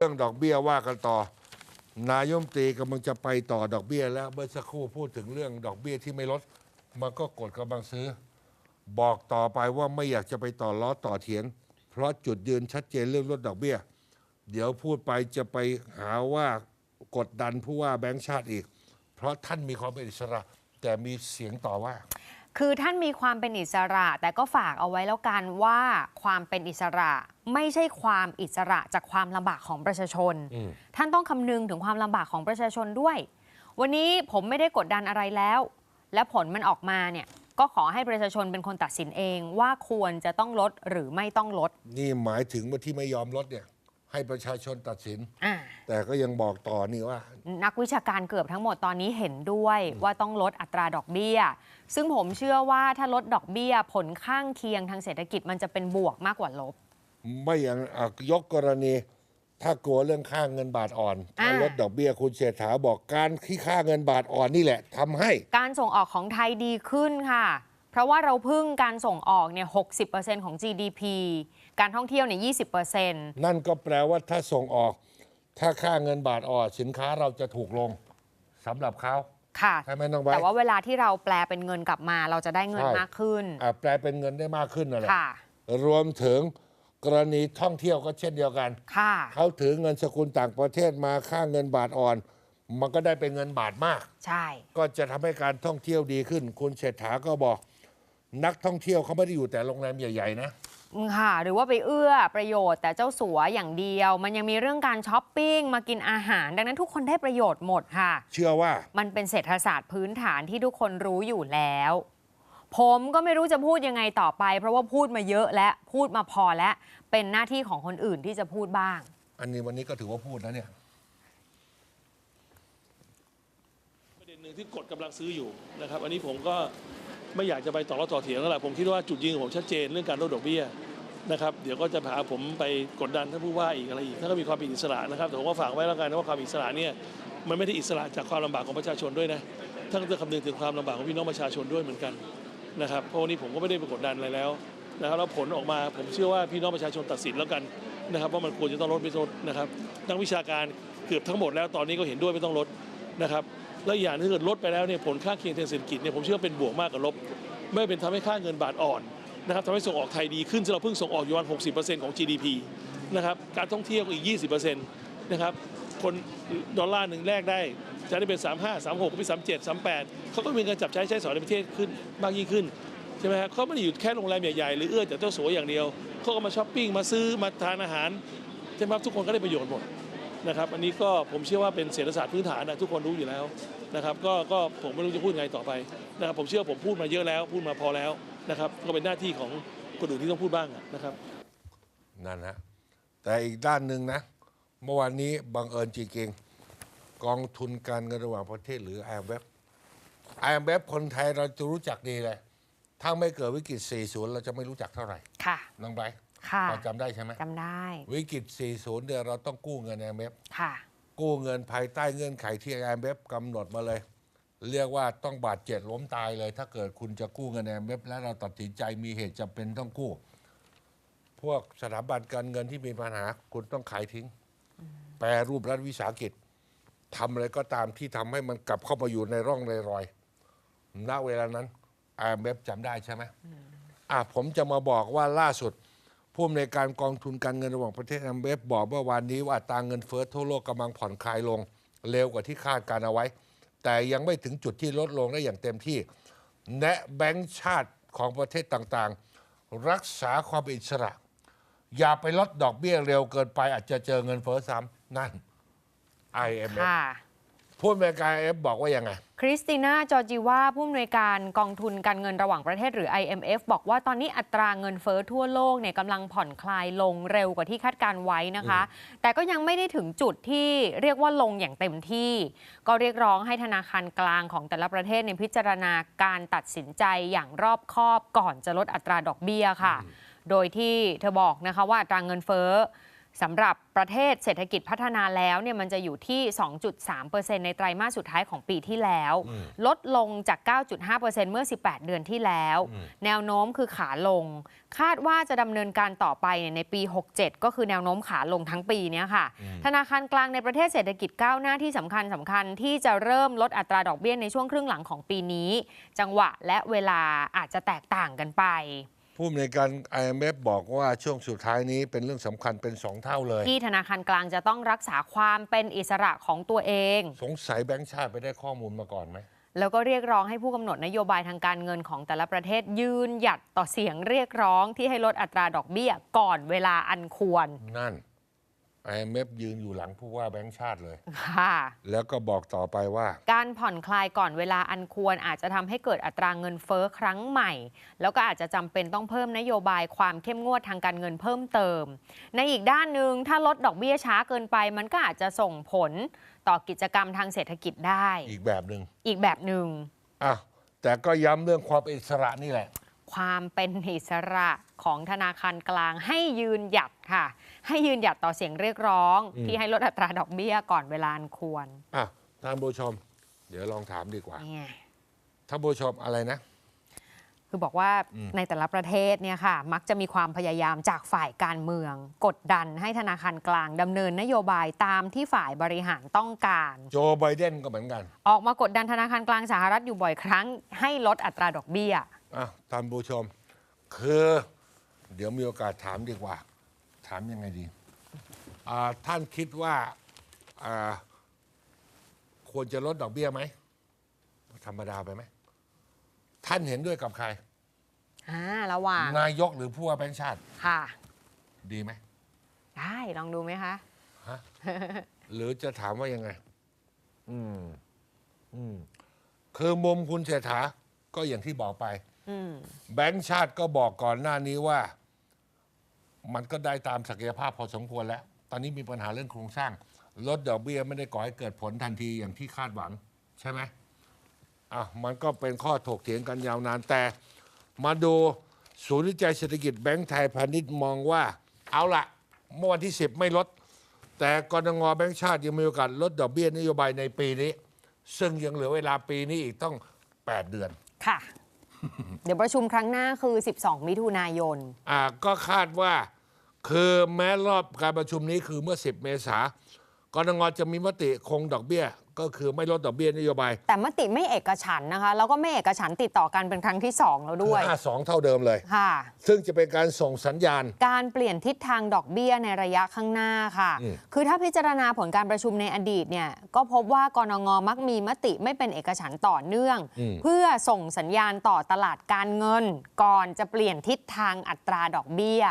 เรื่องดอกเบี้ยว่ากันต่อ นายมตรีกำลังจะไปต่อดอกเบี้ยแล้ว เมื่อสักครู่พูดถึงเรื่องดอกเบี้ยที่ไม่ลด มันก็กดกำลังซื้อ บอกต่อไปว่าไม่อยากจะไปต่อล้อต่อเถียง เพราะจุดยืนชัดเจนเรื่องลดดอกเบี้ย เดี๋ยวพูดไปจะไปหาว่ากดดันผู้ว่าแบงค์ชาติอีก เพราะท่านมีความเป็นอิสระ แต่มีเสียงต่อว่า คือท่านมีความเป็นอิสระ แต่ก็ฝากเอาไว้แล้วกันว่าความเป็นอิสระไม่ใช่ความอิสระจากความลำบากของประชาชนอืมท่านต้องคำนึงถึงความลำบากของประชาชนด้วย วันนี้ผมไม่ได้กดดันอะไรแล้ว และผลมันออกมาเนี่ยก็ขอให้ประชาชนเป็นคนตัดสินเองว่าควรจะต้องลดหรือไม่ต้องลด นี่หมายถึงว่าที่ไม่ยอมลดเนี่ย ให้ประชาชนตัดสิน อ่า แต่ก็ยังบอกต่อนี่ว่า นักวิชาการเกือบทั้งหมดตอนนี้เห็นด้วยว่าต้องลดอัตราดอกเบี้ย ซึ่งผมเชื่อว่าถ้าลดดอกเบี้ยผลข้างเคียงทางเศรษฐกิจมันจะเป็นบวกมากกว่าลบ ไม่อย่างอะยกกรณี ถ้ากลัวเรื่องค่าเงินบาทอ่อนถ้าอ่าลดดอกเบี้ยคุณเศรษฐาบอกการที่ค่าเงินบาทอ่อนนี่แหละทำให้ การส่งออกของไทยดีขึ้นค่ะ เพราะว่าเราพึ่งการส่งออกเนี่ย 60%ของ GDP การท่องเที่ยวเนี่ย20%นั่นก็แปลว่าถ้าส่งออก ถ้าค่าเงินบาทอ่อนสินค้าเราจะถูกลงสำหรับเขา ค่ะ ใช่ไหมน้องไบร์ทแต่ว่าเวลาที่เราแปลเป็นเงินกลับมา เราจะได้เงินใช่ มากขึ้น อะแปลเป็นเงินได้มากขึ้นนั่นแหละค่ะ รวมถึงกรณีท่องเที่ยวก็เช่นเดียวกัน ค่ะ เขาถือเงินสกุลต่างประเทศมาค่าเงินบาทอ่อน มันก็ได้เป็นเงินบาทมาก ใช่ ก็จะทำให้การท่องเที่ยวดีขึ้น คุณเศรษฐาก็บอก นักท่องเที่ยวเขาไม่ได้อยู่แต่โรงแรมใหญ่ ๆ นะ ค่ะหรือว่าไปเอื้อประโยชน์แต่เจ้าสัวอย่างเดียว มันยังมีเรื่องการช้อปปิ้งมากินอาหาร ดังนั้นทุกคนได้ประโยชน์หมดค่ะ เชื่อว่ามันเป็นเศรษฐศาสตร์พื้นฐานที่ทุกคนรู้อยู่แล้ว ผมก็ไม่รู้จะพูดยังไงต่อไป เพราะว่าพูดมาเยอะและพูดมาพอแล้วเป็นหน้าที่ของคนอื่นที่จะพูดบ้าง อันนี้วันนี้ก็ถือว่าพูดนะเนี่ยประเด็นหนึ่งที่กดกำลังซื้ออยู่นะครับ อันนี้ผมก็ ไม่อยากจะไปต่อรอต่อเถียงแล้วล่ะผมคิดว่าจุดยืนของผมชัดเจนเรื่องการลดดอกเบี้ยนะครับเดี๋ยวก็จะพาผมไปกดดันท่านผู้ว่าอีกอะไรอีกท่านก็มีความเป็นอิสระนะครับแต่ผมก็ฝากไว้แล้วกันนะว่าความอิสระเนี่ยมันไม่ได้อิสระจากความลำบากของประชาชนด้วยนะท่านก็จะคำนึงถึงความลำบากของพี่น้องประชาชนด้วยเหมือนกันนะครับเพราะวันนี้ผมก็ไม่ได้ไปกดดันอะไรแล้วนะครับแล้วผลออกมาผมเชื่อว่าพี่น้องประชาชนตัดสินแล้วกันนะครับว่ามันควรจะต้องลดไม่ลดนะครับนักวิชาการเกือบทั้งหมดแล้วตอนนี้ก็เห็นด้วยไม่ต้องลดนะครับ และอีกอย่างถ้าเกิดลดไปแล้วเนี่ยผลข้างเคียงทางเศรษฐกิจเนี่ยผมเชื่อว่าเป็นบวกมากกว่าลบ ไม่เป็นทำให้ค่าเงินบาทอ่อนนะครับทำให้ส่งออกไทยดีขึ้นซึ่งเราเพิ่งส่งออกอยู่วัน60%ของ GDP นะครับการท่องเที่ยวก็อีก 20%นะครับคนดอลลาร์หนึ่งแลกได้จะได้เป็น 35 36ก็เป็น37 38เขาก็มีเงินจับใช้ใช้สอยในประเทศขึ้นมากยิ่งขึ้นใช่ไหมฮะเขาไม่ได้อยู่แค่โรงแรมใหญ่ๆหรือเอื้อแต่เจ้าสัวอย่างเดียวเขาก็มาช้อปปิ้งมาซื้อมาทานอาหารใช่ไหมครับทุกคนก็ได้ประโยชน์หมด นะครับอันนี้ก็ผมเชื่อว่าเป็นเศรษฐศาสตร์พื้นฐานนะทุกคนรู้อยู่แล้วนะครับก็ก็ผมไม่รู้จะพูดไงต่อไปนะครับผมเชื่อผมพูดมาเยอะแล้วพูดมาพอแล้วนะครับก็เป็นหน้าที่ของคนอื่นที่ต้องพูดบ้างอะนะครับนั่นฮะแต่อีกด้านหนึ่งนะ เมื่อวานนี้บังเอิญจริงๆกองทุนการเงินระหว่างประเทศหรือ IMF IMF คนไทยเราจะรู้จักดีเลย ถ้าไม่เกิดวิกฤต 40 เราจะไม่รู้จักเท่าไหร่ค่ะน้องไบร์ท ค่ะพอจำได้ใช่ไหมจำได้ วิกฤต 40 เนี่ยเราต้องกู้เงิน IMF ค่ะ กู้เงินภายใต้เงื่อนไขที่ IMF กำหนดมาเลย เรียกว่าต้องบาดเจ็บล้มตายเลย ถ้าเกิดคุณจะกู้เงิน IMF แล้วเราตัดสินใจมีเหตุจำเป็นต้องกู้ พวกสถาบันการเงินที่มีปัญหา คุณต้องขายทิ้ง แปรรูปรัฐวิสาหกิจทำอะไรก็ตามที่ทำให้มันกลับเข้ามาอยู่ในร่องในรอยณเวลานั้น IMF จำได้ใช่ไหมอะผมจะมาบอกว่าล่าสุด ผู้อำนวยการกองทุนการเงินระหว่างประเทศ IMF บอกเมื่อวานนี้ว่าตราเงินเฟ้อทั่วโลกกำลังผ่อนคลายลง เร็วกว่าที่คาดการเอาไว้ แต่ยังไม่ถึงจุดที่ลดลงได้อย่างเต็มที่ แนะแบงก์ชาติของประเทศต่างๆ รักษาความอิสระ อย่าไปลดดอกเบี้ยเร็วเกินไปอาจจะเจอเงินเฟ้อซ้ำนั่น IMF ค่ะ ผู้อำนวยการ IMF บอกว่ายังไง คริสติน่า จอร์จิว่าผู้อำนวยการกองทุนการเงินระหว่างประเทศหรือ IMF บอกว่าตอนนี้อัตราเงินเฟ้อทั่วโลกเนี่ยกำลังผ่อนคลายลงเร็วกว่าที่คาดการไว้นะคะ แต่ก็ยังไม่ได้ถึงจุดที่เรียกว่าลงอย่างเต็มที่ ก็เรียกร้องให้ธนาคารกลางของแต่ละประเทศในยพิจารณาการตัดสินใจอย่างรอบคอบก่อนจะลดอัตราดอกเบี้ยค่ะ โดยที่เธอบอกนะคะว่าอัตราเงินเฟ้อ สำหรับประเทศเศรษฐกิจพัฒนาแล้วเนี่ยมันจะอยู่ที่ 2.3%ในไตรมาสสุดท้ายของปีที่แล้วอืมลดลงจาก 9.5%เมื่อ 18 เดือนที่แล้วอืมแนวโน้มคือขาลง คาดว่าจะดำเนินการต่อไปเนี่ยในปี 67 ก็คือแนวโน้มขาลงทั้งปีเนี้ยค่ะ ธนาคารกลางในประเทศเศรษฐกิจก้าวหน้าที่สำคัญสำคัญที่จะเริ่มลดอัตราดอกเบี้ยในช่วงครึ่งหลังของปีนี้ จังหวะและเวลาอาจจะแตกต่างกันไป ผู้อำนวยการ IMF บอกว่าช่วงสุดท้ายนี้เป็นเรื่องสำคัญเป็นสองเท่าเลย ที่ธนาคารกลางจะต้องรักษาความเป็นอิสระของตัวเอง สงสัยแบงค์ชาติไปได้ข้อมูลมาก่อนไหม แล้วก็เรียกร้องให้ผู้กำหนดนโยบายทางการเงินของแต่ละประเทศยืนหยัดต่อเสียงเรียกร้องที่ให้ลดอัตราดอกเบี้ยก่อนเวลาอันควร นั่น IMF ยืนอยู่หลังผู้ว่าแบงค์ชาติเลย ค่ะ แล้วก็บอกต่อไปว่า การผ่อนคลายก่อนเวลาอันควรอาจจะทำให้เกิดอัตราเงินเฟ้อครั้งใหม่ แล้วก็อาจจะจำเป็นต้องเพิ่มนโยบายความเข้มงวดทางการเงินเพิ่มเติม ในอีกด้านหนึ่งถ้าลดดอกเบี้ยช้าเกินไป มันก็อาจจะส่งผลต่อกิจกรรมทางเศรษฐกิจได้ อีกแบบหนึ่งอีกแบบหนึ่งอะแต่ก็ย้ำเรื่องความเป็นอิสระนี่แหละ ความเป็นอิสระ ของธนาคารกลางให้ยืนหยัดค่ะ ให้ยืนหยัดต่อเสียงเรียกร้องอืมที่ให้ลดอัตราดอกเบี้ยก่อนเวลาอันควรอะท่านผู้ชม เดี๋ยวลองถามดีกว่าเนี่ยท่านผู้ชมอะไรนะ คือบอกว่าอืมในแต่ละประเทศเนี่ยค่ะ มักจะมีความพยายามจากฝ่ายการเมือง กดดันให้ธนาคารกลางดำเนินนโยบายตามที่ฝ่ายบริหารต้องการ โจไบเดนก็เหมือนกัน ออกมากดดันธนาคารกลางสหรัฐอยู่บ่อยครั้ง ให้ลดอัตราดอกเบี้ยอะท่านผู้ชม คือ เดี๋ยวมีโอกาสถามดีกว่า ถามยังไงดีอ่าท่านคิดว่าอ่าควรจะลดดอกเบี้ยไหม ธรรมดาไปไหม ท่านเห็นด้วยกับใคร อ่าระหว่าง นายกหรือผู้ว่าแบงค์ชาติ ค่ะ ดีไหมได้ลองดูไหมคะ ฮะ หรือจะถามว่ายังไง อืม อืม คือมุมคุณเศรษฐาก็อย่างที่บอกไป อืม แบงค์ชาติก็บอกก่อนหน้านี้ว่า มันก็ได้ตามศักยภาพพอสมควรแล้ว ตอนนี้มีปัญหาเรื่องโครงสร้าง ลดดอกเบี้ยไม่ได้ก่อให้เกิดผลทันทีอย่างที่คาดหวัง ใช่ไหมอะมันก็เป็นข้อถกเถียงกันยาวนาน แต่มาดูศูนย์วิจัยเศรษฐกิจแบงก์ไทยพาณิชย์มองว่า เอาละเมื่อวันที่ 10 ไม่ลด แต่กรงแบงก์ชาติยังมีโอกาสลดดอกเบี้ยนโยบายในปีนี้ ซึ่งยังเหลือเวลาปีนี้อีกต้อง 8 เดือนค่ะ เดี๋ยวประชุมครั้งหน้าคือ 12 มิถุนายน อ่าก็คาดว่า คือแม้รอบการประชุมนี้คือเมื่อ 10 เมษากรงจะมีมติคงดอกเบี้ย ก็คือไม่ลดดอกเบี้ยนโยบายแต่มติไม่เอกฉันท์นะคะ แล้วก็ไม่เอกฉันท์ติดต่อกันเป็นครั้งที่ 2 แล้วด้วย ห้าสองเท่าเดิมเลย ค่ะ ซึ่งจะเป็นการส่งสัญญาณ การเปลี่ยนทิศทางดอกเบี้ยในระยะข้างหน้าค่ะ อืม คือถ้าพิจารณาผลการประชุมในอดีตเนี่ยก็พบว่ากรงมักมีมติไม่เป็นเอกฉันท์ต่อเนื่องอืมเพื่อส่งสัญญาณต่อตลาดการเงิน ก่อนจะเปลี่ยนทิศทางอัตราดอกเบี้ย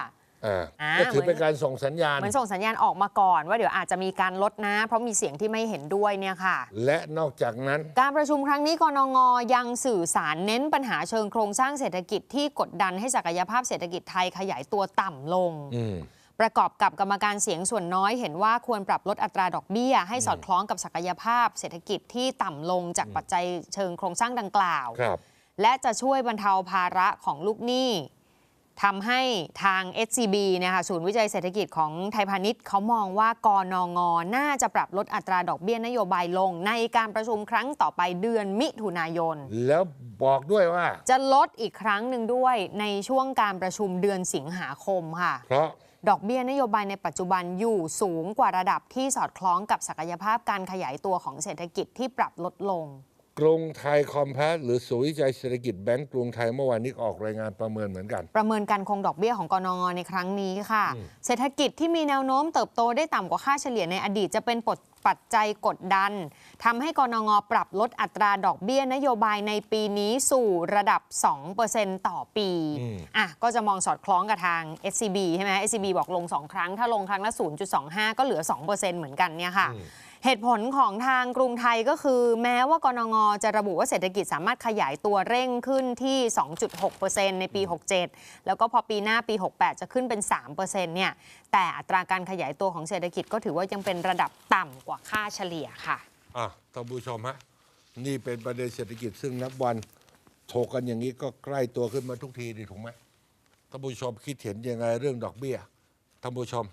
อ่าอ่าก็ถือเป็นการส่งสัญญาณ เหมือนส่งสัญญาณออกมาก่อน ว่าเดี๋ยวอาจจะมีการลดนะ เพราะมีเสียงที่ไม่เห็นด้วยเนี่ยค่ะ และนอกจากนั้น การประชุมครั้งนี้กนงยังสื่อสารเน้นปัญหาเชิงโครงสร้างเศรษฐกิจที่กดดันให้ศักยภาพเศรษฐกิจไทยขยายตัวต่ำลง อืม ประกอบกับกรรมการเสียงส่วนน้อยเห็นว่าควรปรับลดอัตราดอกเบี้ย ให้สอดคล้องกับศักยภาพเศรษฐกิจที่ต่ำลงจากปัจจัยเชิงโครงสร้างดังกล่าว ครับ และจะช่วยบรรเทาภาระของลูกหนี้ ทำให้ทาง SCB นะคะศูนย์วิจัยเศรษฐกิจของไทยพาณิชย์เขามองว่ากนงน่าจะปรับลดอัตราดอกเบี้ยนโยบายลง ในการประชุมครั้งต่อไปเดือนมิถุนายน แล้วบอกด้วยว่า จะลดอีกครั้งหนึ่งด้วยในช่วงการประชุมเดือนสิงหาคมค่ะ เพราะดอกเบี้ยนโยบายในปัจจุบันอยู่สูงกว่าระดับที่สอดคล้องกับศักยภาพการขยายตัวของเศรษฐกิจที่ปรับลดลง กรุงไทยคอมเพสหรือศูนย์วิจัยเศรษฐกิจแบงก์กรุงไทยเมื่อวานนี้ออกรายงานประเมินเหมือนกัน ประเมินการคงดอกเบี้ยของกนงในครั้งนี้ค่ะ เศรษฐกิจที่มีแนวโน้มเติบโตได้ต่ำกว่าค่าเฉลี่ยในอดีตจะเป็นปดปัจจัยกดดันทำให้กนงปรับลดอัตราดอกเบี้ยนโยบายในปีนี้สู่ระดับ 2%ต่อปีอืมอะก็จะมองสอดคล้องกับทาง SCB ใช่ไหม SCB บอกลง 2 ครั้ง ถ้าลงครั้งละ 0.25 ก็เหลือ 2%เหมือนกันเนี่ยค่ะ เหตุผลของทางกรุงไทยก็คือ แม้ว่ากรงจะระบุว่าเศรษฐกิจสามารถขยายตัวเร่งขึ้นที่ 2.6%ในปี 67 แล้วก็พอปีหน้าปี 68 จะขึ้นเป็น 3%เนี่ยแต่อัตราการขยายตัวของเศรษฐกิจก็ถือว่ายังเป็นระดับต่ำกว่าค่าเฉลี่ยค่ะอะท่านผู้ชมฮะนี่เป็นประเด็นเศรษฐกิจซึ่งนับวันโถกกันอย่างนี้ก็ใกล้ตัวขึ้นมาทุกทีดีถูกไหมท่านผู้ชมคิดเห็นยังไงเรื่องดอกเบี้ยท่านผู้ชม